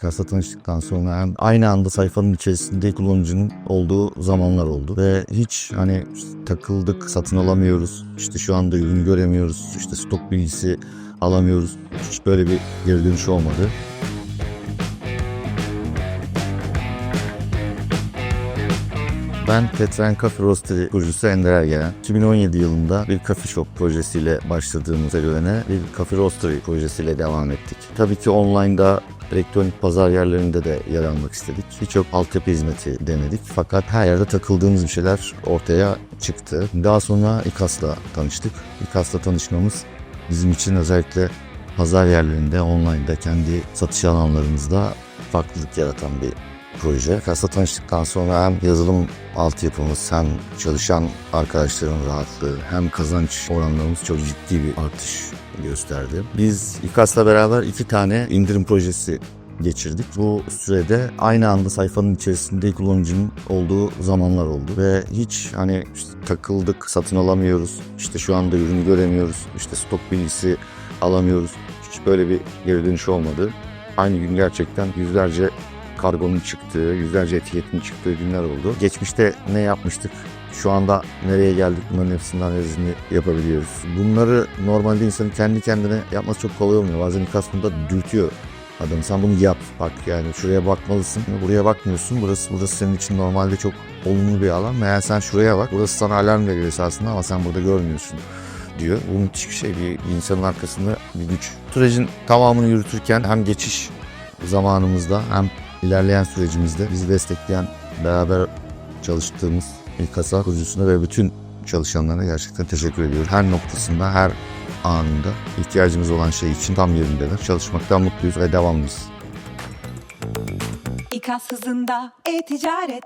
Kasa tanıştıktan sonra hem aynı anda sayfanın içerisinde kullanıcının olduğu zamanlar oldu. Ve hiç hani takıldık, satın alamıyoruz, işte şu anda ürün göremiyoruz, işte stok bilgisi alamıyoruz. Hiç böyle bir geri dönüş olmadı. Ben Petren Cafe Roastery kurucusu Ender Ergelen. 2017 yılında bir coffee shop projesiyle başladığımız serüvene bir Cafe Roastery projesiyle devam ettik. Tabii ki online'da elektronik pazar yerlerinde de yer almak istedik. Birçok altyapı hizmeti denedik fakat her yerde takıldığımız bir şeyler ortaya çıktı. Daha sonra İKAS'la tanıştık. İKAS'la tanışmamız bizim için özellikle pazar yerlerinde, online'da, kendi satış alanlarımızda farklılık yaratan bir proje. Kasa tanıştıktan sonra hem yazılım altyapımız hem çalışan arkadaşların rahatlığı hem kazanç oranlarımız çok ciddi bir artış gösterdi. Biz İKAS'la beraber iki tane indirim projesi geçirdik. Bu sürede aynı anda sayfanın içerisinde kullanıcının olduğu zamanlar oldu ve hiç hani işte takıldık, satın alamıyoruz, işte şu anda ürünü göremiyoruz, işte stok bilgisi alamıyoruz. Hiç böyle bir geri dönüş olmadı. Aynı gün gerçekten yüzlerce kargonun çıktığı, yüzlerce etiketin çıktığı günler oldu. Geçmişte ne yapmıştık? Şu anda nereye geldik bunların hepsinden analizini yapabiliyoruz. Bunları normalde insanın kendi kendine yapması çok kolay olmuyor. Bazen aslında dürtüyor adam. Sen bunu yap. Bak yani şuraya bakmalısın. Buraya bakmıyorsun. Burası burası senin için normalde çok olumlu bir alan. Meğer sen şuraya bak. Burası sana alarm veriyor esasında ama sen burada görmüyorsun diyor. Bu müthiş bir şey. Bir insanın arkasında bir güç. Sürecin tamamını yürütürken hem geçiş zamanımızda hem ilerleyen sürecimizde bizi destekleyen, beraber çalıştığımız İKASA kurucusuna ve bütün çalışanlarına gerçekten teşekkür ediyorum. Her noktasında, her anında ihtiyacımız olan şey için tam yerindeler. Çalışmaktan mutluyuz ve devamlıyız. İKAS hızında e-ticaret